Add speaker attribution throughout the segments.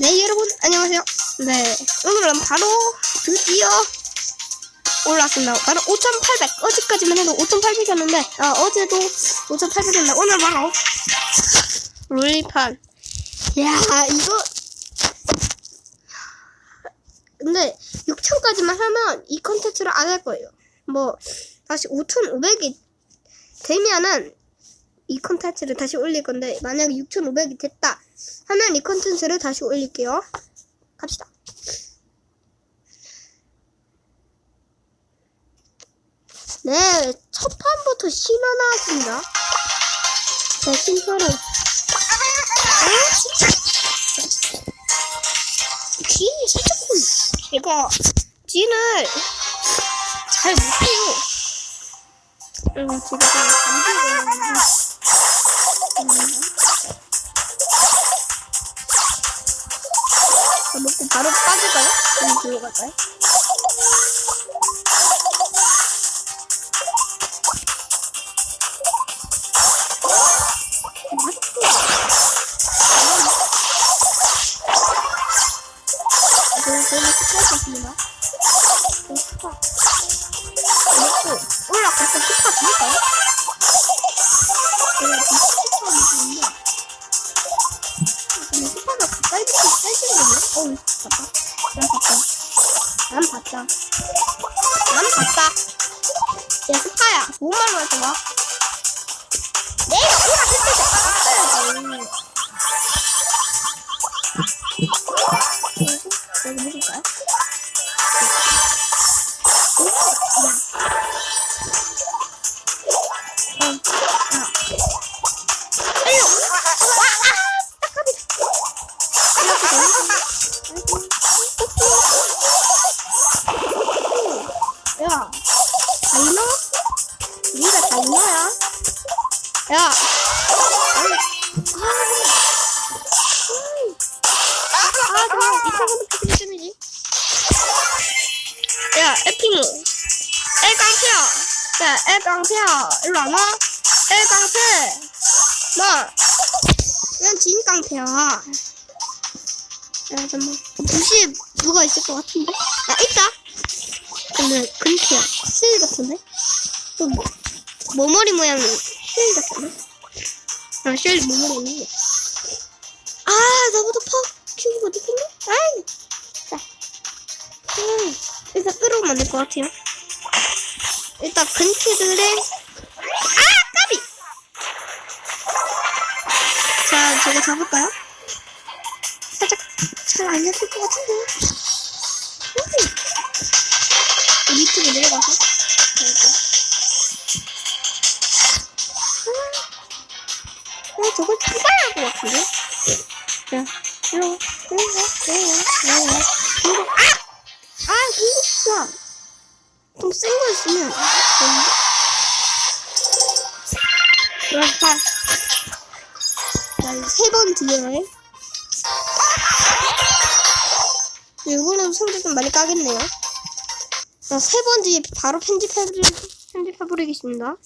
Speaker 1: 네 여러분 안녕하세요. 네 오늘은 바로 드디어 올랐습니다. 바로 5800 어제까지만 해도 5800이었는데 아 어제도 5800이었는데 오늘 바로 롤리판. 야 이거. 근데 6000까지만 하면 이 컨텐츠를 안 할 거예요. 뭐 다시 5500이 되면은 이 컨텐츠를 다시 올릴 건데 만약에 6,500이 됐다 하면 이 컨텐츠를 다시 올릴게요. 갑시다. 네, 첫 판부터 신화 나왔습니다. 자. 아, 진짜. 지인이 살짝군. 제가 지인을 잘 못해요. 음, 제가 좀 감기가 있는데. 바로 빠질까요? 여기 들어갈까요? 봤다 난 봤다. 야 스파야. 좋은 말로 해서 와 야, 아, 아, 그냥 이상한 거 때문이지. 야, 에피모. 애깡패야. 야, 애깡패야. 일로 안 와? 애깡패. 나. 난 진깡패야. 야, 잠깐만. 부시에 누가 있을 것 같은데? 아, 있다. 근데 근티야. 실 같은데? 또 뭐, 머머리 모양 은실 같은데? 아, 실 머머리 있는 거. 아, 나보다 팍 키우고 어딨겠네? 아이. 자. 음, 일단 끌어오면 될것 같아요. 일단 근티들의 아, 까비! 자, 저거 잡을까요? 살짝 잘 알려줄 것 같은데. 음. 밑으로 내려가서. 아, 아, 저걸 추가할 것 같은데? 자, 이리 와, 이리 와. 이거, 아! 아, 이거 좋아. 좀센 거 있으면. 그렇다. 자, 세번 뒤에. 이번에도 상대 좀 많이 까겠네요. 자, 세번 뒤에 바로 편집해, 편집해버리겠습니다.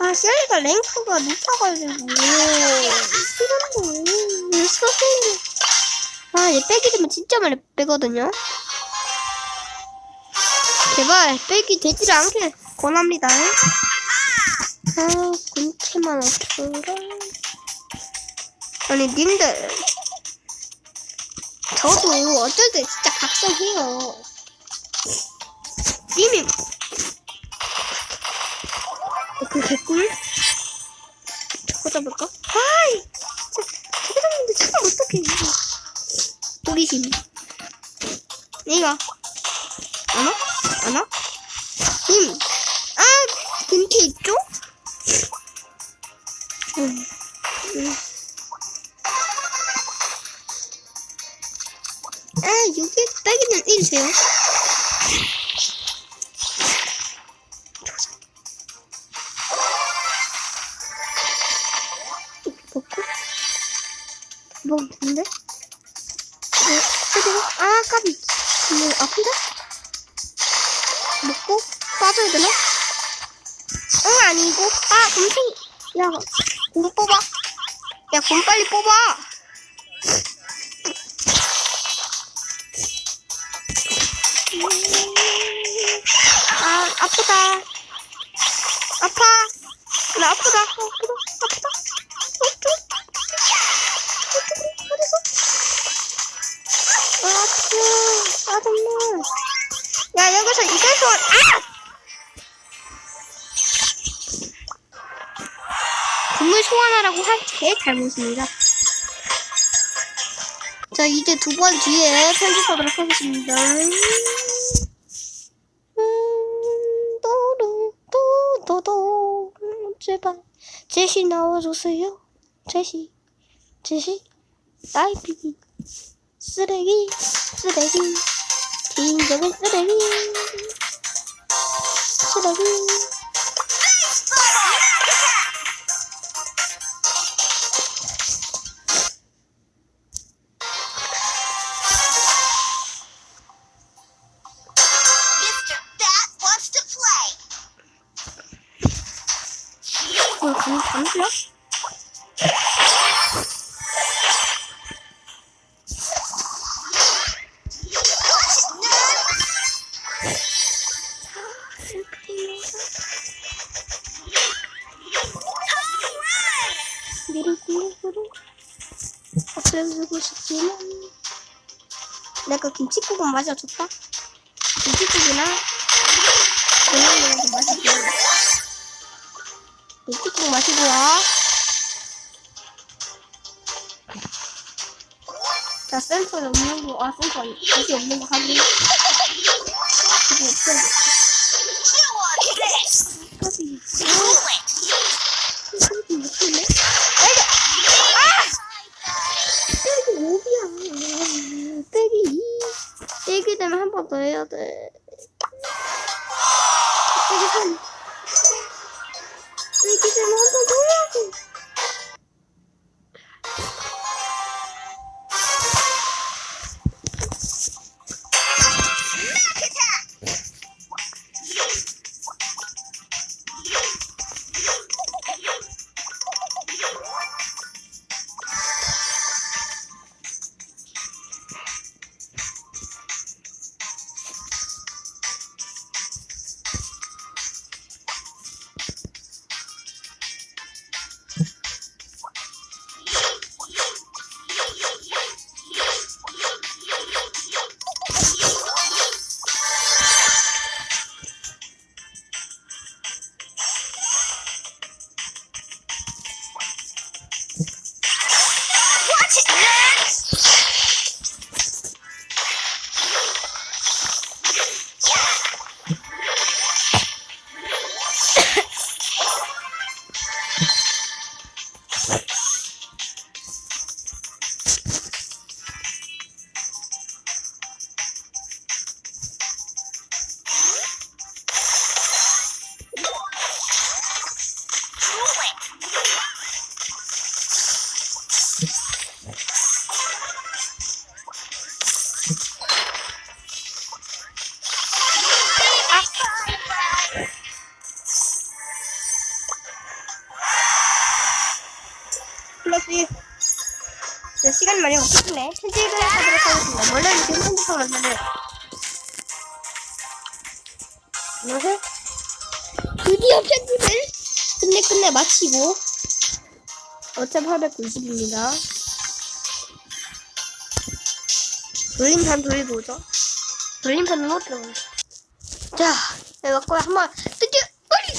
Speaker 1: 아, 셀리가 랭크가 높아가지고. 싫은데. 왜 서세요? 아, 얘 빼기 되면 진짜 많이 빼거든요. 제발, 빼기 되지 않게 권합니다. 아, 군체만 없어라. 아니, 님들. 저도 어쩔 때 진짜 각성해요. 님이 그 개꿀? 저거 잡을까? 아이! 진짜, 저거 잡는데 진짜 어떡해, 이거. 호기심. 이거. 안 와? 안 와? 그리고 아뭐 아픈데? 먹고 빠져야 되나? 응 아니고. 아 곰탱이 야곰 뽑아. 야곰 빨리 뽑아. 아 아프다. 아파. 나 아프다. 어, 그래, 아프다 아 정말 야 여기서 이럴 수 아! 금을 소환하라고 한제 잘못입니다. 자 이제 두 번 뒤에 편집하도록 하겠습니다. 음, 도로 도도도 제발 제시 나와주세요. 제시 제시 딸피 쓰레기 쓰레기 진정한 쓰 싶지만 내가 김치국은 마셔줬다 김치국이나 거좀 마셔줘 김치국 마시고 와. 자, 센서에 없는 거, 아, 아니, 여기 없는 거 확인. 이거 없어 한 지금 편집하고 왔는데. 안녕하세요. 드디어 편집을 끝내 끝내 마치고 어차피 890입니다. 돌림판 돌리고 오죠. 돌림판으로 들어가요. 자, 해갖고 한번 드디어 빨리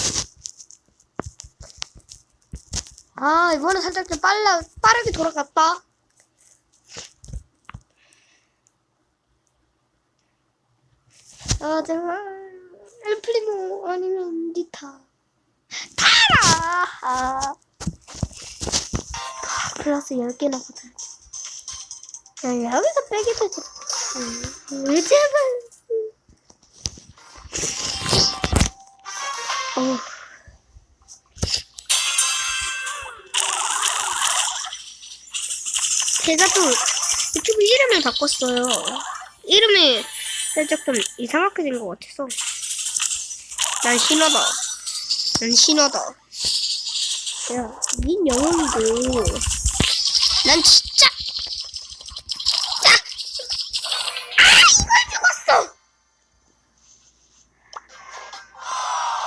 Speaker 1: 아, 이번엔 살짝 좀 빨라, 빠르게 돌아갔다. 아, 제발. 엘프리모 아니면 니타. 타라! 아. 플러스 10개 나거든. 야, 여기서 빼기 되지. 음, 왜 제발. 어우. 제가 또 유튜브 이름을 바꿨어요. 이름이 살짝 좀 이상하게 된 것 같아서. 난 신하다. 난 신하다. 야, 닌 영혼이고. 난 진짜. 자! 아, 이걸 죽었어!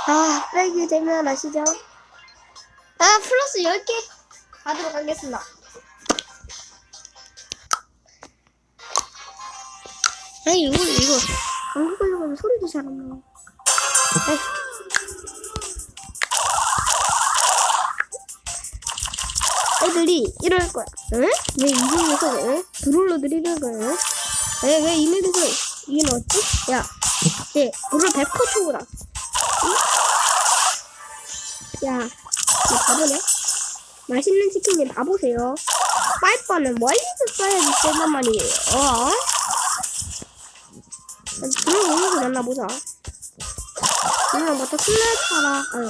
Speaker 1: 아, 빼기 되면 아시죠? 아, 플러스 10개 가도록 하겠습니다. 아, 이거, 이거. 방구 걸려면 소리도 잘 안 나와. 에이. 애들이 이럴 거야. 응? 왜 이중에서 응? 브롤러들이 이럴 거야? 응? 왜, 왜 이메일을 이게 넣었지? 야, 얘, 브롤 100% 초보다. 응? 야, 너 바보냐? 맛있는 치킨님 봐보세요. 빠이빠는 멀리서 써야지 쓰단 말이에요. 어? 그럼 오늘 만나보자. 그냥 맞다 슬래퍼라. 아, 어.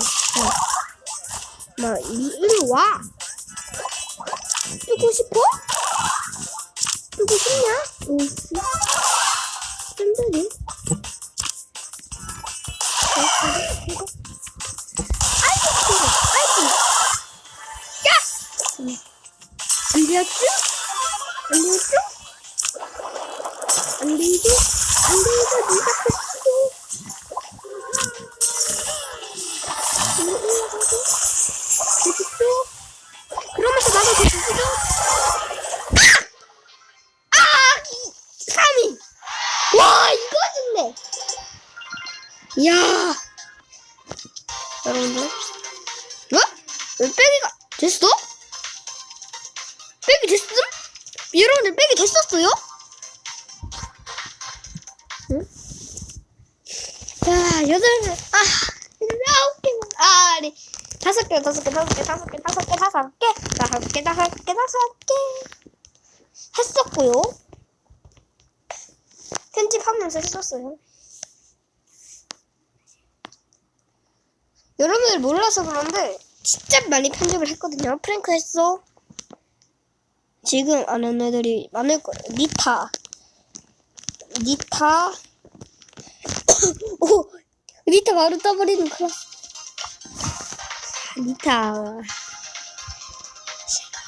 Speaker 1: 막 이리 와. 뜨고 싶어? 뜨고 싶냐? 오, 쌤들이. 아이고, 아이고, 아이고. 야! 들렸죠? 들렸죠? 안 들리죠? 다섯 개. 했었고요. 편집하면서 했었어요. 여러분들 몰라서 그런데 진짜 많이 편집을 했거든요. 프랭크 했어. 지금 아는 애들이 많을 거예요. 니타. 니타. 오! 니타 바로 떠버리는 클라스. 니타.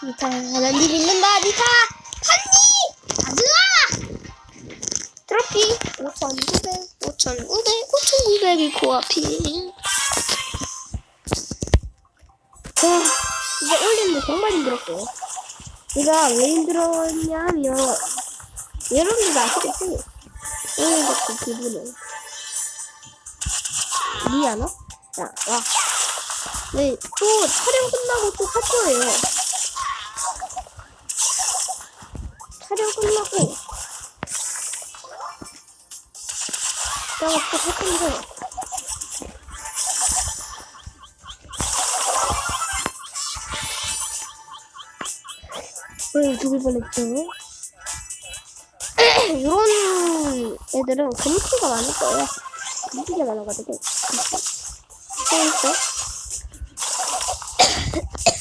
Speaker 1: 니타. 난니 믿는다. 니타! 한니! 가즈아! 트로피 5,900, 5,900, 5,900이 코앞이. 와, 이거 올리는데 정말 힘들었어요. 제가 왜 힘들었냐 하면, 여러분들도 아시겠지? 오늘 그 기분을. 미안하? 야, 와. 네, 또 촬영 끝나고 또할 거예요. 끝나고. 내가 또할 건데. 왜 죽을 뻔했죠? 이런 애들은 금키가 많을 거예요. 금키가 많아가지고. 재밌어?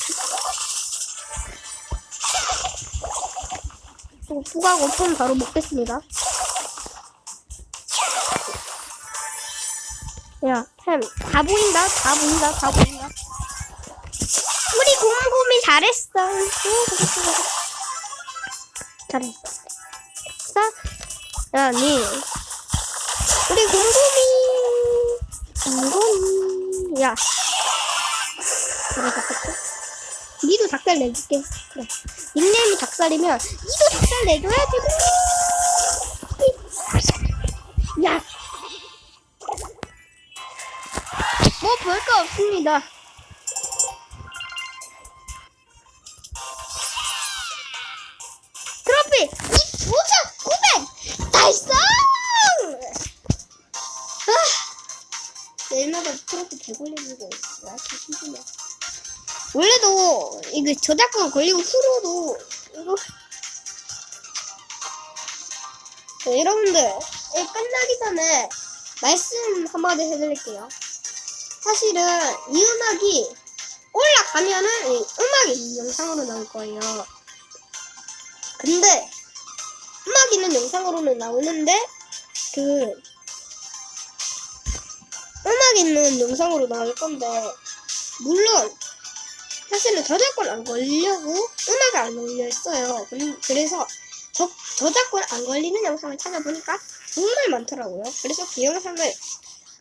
Speaker 1: 또 부각 오픈 바로 먹겠습니다. 야, 햄, 다 보인다, 다 보인다, 다 보인다. 우리 곰곰이 잘했어. 오, 잘했어. 야, 니. 우리 곰곰이. 곰곰이. 야. 그래, 닭살. 니도 닭살 내줄게. 그래. 닉네임이 닭살이면, 니도 닭살 내줘야지. 야. 뭐 볼 거 없습니다. 트로피 5,900 달성! 아, 내일마다 트로피 100 올리고 있어. 아, 힘드네. 원래도 이거 저작권 걸리고 수로도 이거 자, 여러분들 이 끝나기 전에 말씀 한마디 해드릴게요. 사실은 이 음악이 올라가면은 이 음악이 영상으로 나올 거예요. 근데 음악이는 영상으로는 나오는데 그 음악 있는 영상으로 나올 건데 물론 사실은 저작권 안 걸려고 음악이 안. 그- 그래서 저, 저작권 안 걸리는 영상을 찾아보니까 정말 많더라고요. 그래서 그 영상을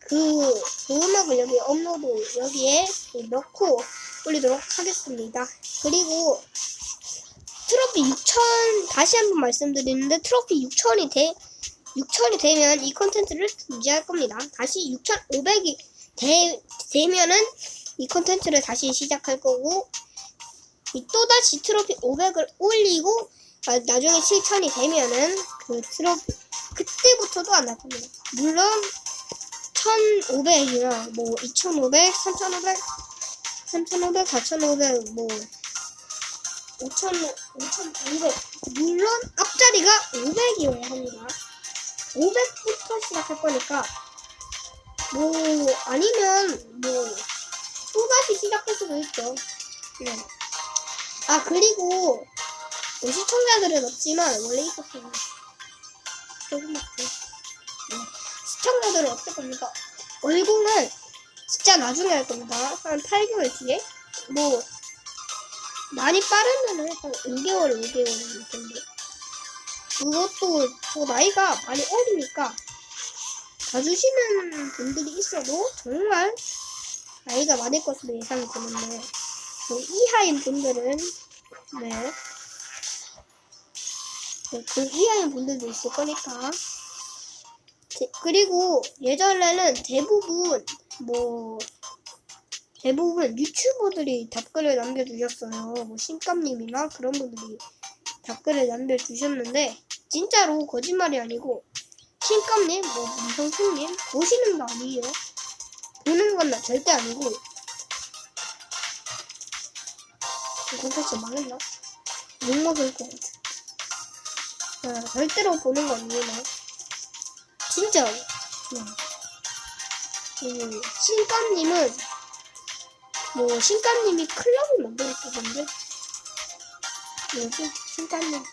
Speaker 1: 그, 그 음악을 여기 업로드 여기에 넣고 올리도록 하겠습니다. 그리고 트로피 6천 다시 한번 말씀드리는데 트로피 6천이 돼 6천이 되면 이 컨텐츠를 유지할 겁니다. 다시 6,500이 되, 되면은 이 컨텐츠를 다시 시작할 거고 이 또다시 트로피 500을 올리고 아, 나중에 7천이 되면은 그 트로피 그때부터도 안 할 겁니다. 물론 1,500이나 뭐 2,500, 3,500, 3,500, 4,500, 뭐 5,000, 5,500 물론 앞자리가 500이어야 합니다. 500부터 시작할 거니까 뭐 아니면 뭐 또다시 시작할 수도 있죠. 네. 아 그리고 뭐 시청자들은 없지만 원래 있었어요. 조금 밖에. 네. 시청자들은 없을 겁니다. 월공은 진짜 나중에 할 겁니다. 한 8개월 뒤에 뭐 많이 빠르면은 한 5개월, 5개월 정도. 그것도 저 나이가 많이 어리니까 봐주시는 분들이 있어도 정말 나이가 많을 것으로 예상이 되는데 뭐 이하인 분들은 네. 네, 그 이하인 분들도 있을 거니까 제- 그리고 예전에는 대부분 뭐 대부분 유튜버들이 답글을 남겨주셨어요. 뭐 신감님이나 그런 분들이 답글을 남겨주셨는데 진짜로 거짓말이 아니고 신감님, 뭐 문성승님 보시는 거 아니에요. 보는 건 나 절대 아니고 이 콘텐츠 망했나? 못 먹을 것 같아. 아, 절대로 보는 거 아니에요. 나. 진짜. 응. 그 신감님은 뭐 신감님이 클럽을 만들었다던데 뭐지? 신감님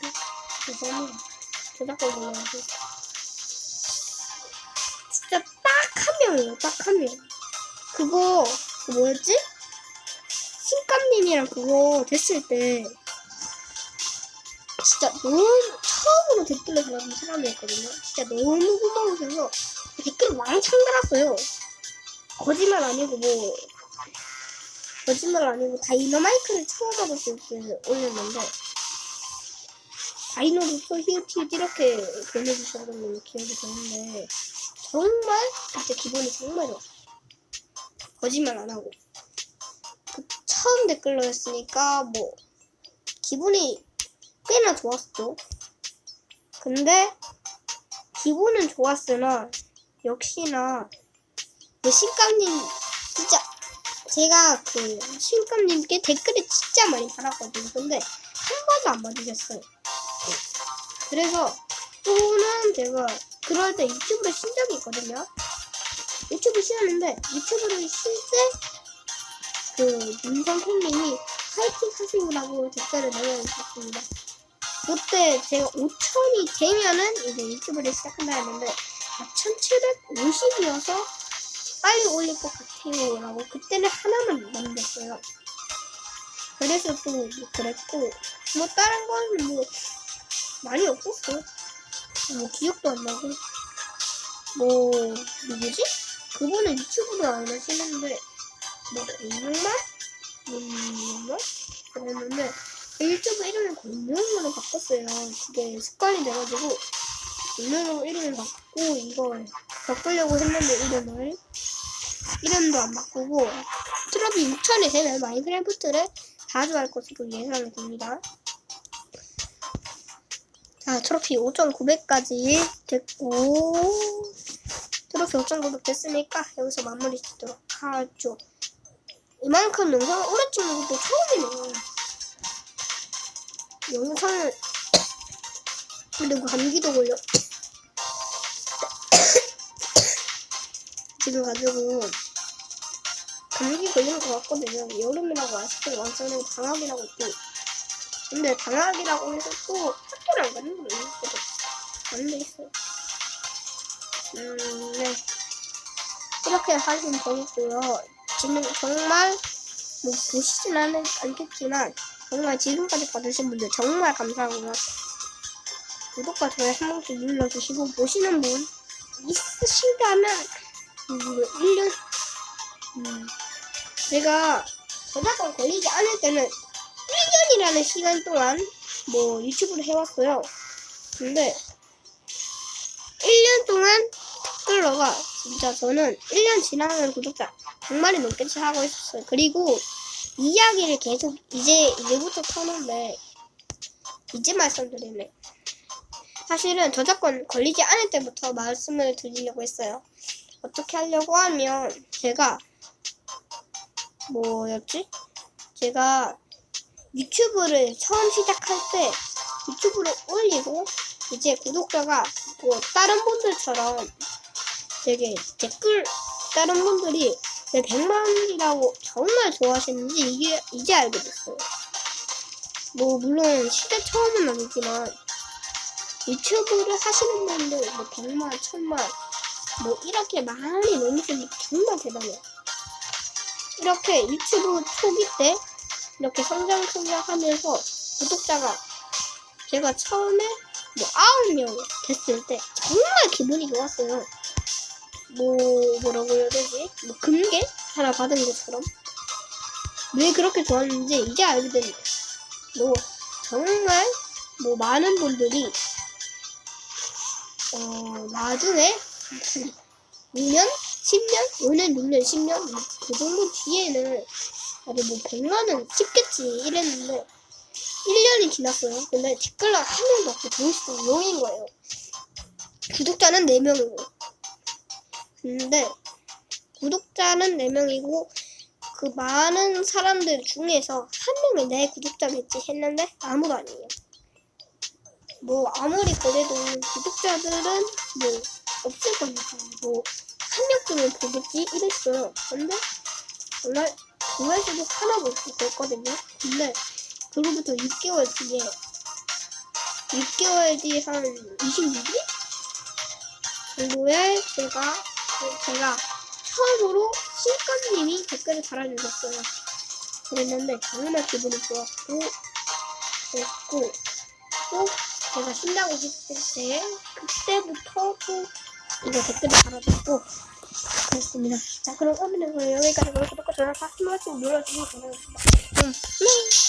Speaker 1: 죄송해요 저작권 몰라가지고 진짜 딱 한 명이에요 딱 한 명 그거 그 뭐였지? 신감님이랑 그거 됐을 때 진짜 너무 처음으로 댓글을 달아준 사람이었거든요. 진짜 너무 고마우셔서 댓글 왕창 달았어요. 거짓말 아니고 뭐 거짓말 아니고 다이너마이크를 처음 받았을 때 올렸는데 다이노부터 히읗히읗 이렇게 보내주셨던 걸로 기억이 되는데 정말 그때 기분이 정말 좋았어 거짓말 안 하고 그 처음 댓글로 했으니까 뭐 기분이 꽤나 좋았죠 근데 기분은 좋았으나 역시나 그 신감님 진짜 제가 그 신감님께 댓글을 진짜 많이 달았거든요. 근데 한 번도 안 봐주셨어요. 그래서 또는 제가 그럴 때 유튜브를 신 적이 있거든요. 유튜브 쉬었는데 유튜브를 쉴 때그 문성형님이 파이팅 하시라고 댓글을 남겨주셨습니다. 그때 제가 5천이 되면은 이제 유튜브를 시작한다 했는데 4,750이어서 빨리 올릴 것 같아요. 라고 그때는 하나만 남겼어요. 그래서 또 뭐 그랬고, 뭐 다른 건 뭐 많이 없었어. 뭐 기억도 안 나고. 뭐, 누구지? 그분은 유튜브를 안 하시는데, 뭐, 공룡만? 공룡만? 그랬는데, 그 유튜브 이름을 공룡으로 바꿨어요. 그게 습관이 돼가지고, 공룡으로 이름을 바꾸고, 이걸 바꾸려고 했는데, 이름을. 이름도 안 바꾸고 트로피 6천이 되면 마인크래프트를 자주 할 것으로 예상이 됩니다. 자, 트로피 5,900까지 됐고 트로피 5,900 됐으니까 여기서 마무리 짓도록 하죠. 이만큼 영상을 오래 찍는 것도 처음이네요. 영상을 그리고 감기도 걸려. 지금 가지고 감기 걸리는 것 같거든요. 여름이라고 아직도 완전히 방학이라고 있고. 근데 방학이라고 해서 또 학교를 안 가는 건 있거든. 안돼 있어요. 음, 네. 이렇게 하시면 되겠고요. 지금 정말 뭐 보시진 않, 않겠지만 정말 지금까지 봐주신 분들 정말 감사하고요. 구독과 좋아요 한 번씩 눌러주시고 보시는 분 있으시다면 음, 1년 음, 제가 저작권 걸리지 않을 때는 1년이라는 시간 동안 뭐 유튜브를 해왔어요. 근데 1년 동안 댓글러가 진짜 저는 1년 지나면 구독자 100만이 넘게치 하고 있었어요. 그리고 이야기를 계속 이제 이제부터 터는데 이제 말씀드리네. 사실은 저작권 걸리지 않을 때부터 말씀을 드리려고 했어요. 어떻게 하려고 하면 제가 뭐였지? 제가 유튜브를 처음 시작할 때 유튜브를 올리고 이제 구독자가 뭐 다른 분들처럼 되게 댓글 다른 분들이 내 100만이라고 정말 좋아하시는지 이게 이제 알게 됐어요. 뭐 물론 시대 처음은 아니지만 유튜브를 하시는 분들 뭐 100만, 1000만 뭐 이렇게 많이 넘으시는 정말 대단해요. 이렇게 유튜브 초기 때 이렇게 성장 성장하면서 구독자가 제가 처음에 뭐 아홉 명 됐을 때 정말 기분이 좋았어요. 뭐 뭐라고 해야 되지? 뭐 금괴 하나 받은 것처럼 왜 그렇게 좋았는지 이제 알게 됐네요. 뭐 정말 뭐 많은 분들이 어 나중에 2년, 10년, 5년, 6년, 10년 그 정도 뒤에는 아니 뭐 100만은 찍겠지 이랬는데 1년이 지났어요. 근데 댓글로 한 명도 없고 조회수도 0인 거예요. 구독자는 4명이고 근데 구독자는 4명이고 그 많은 사람들 중에서 한 명이 내 구독자겠지 했는데 아무도 아니에요. 뭐 아무리 그래도 구독자들은 뭐 없을 거니까 뭐 한 명쯤은 보겠지 이랬어요. 근데 정말 조회수도 하나도 없고 그랬거든요. 근데 그로부터 6개월 뒤에 6개월 뒤에 한 26일 정도에 제가 제가 처음으로 신감님이 댓글을 달아주셨어요. 그랬는데 정말 기분이 좋았고 그랬고 또 제가 신나고 했을 때 그때부터 또 이거 댓글을 달아줬고 그랬습니다. 자 그럼 오늘은 여기까지 구독과 좋아요 한 번씩 눌러주시기 바랍니다. 음, 네.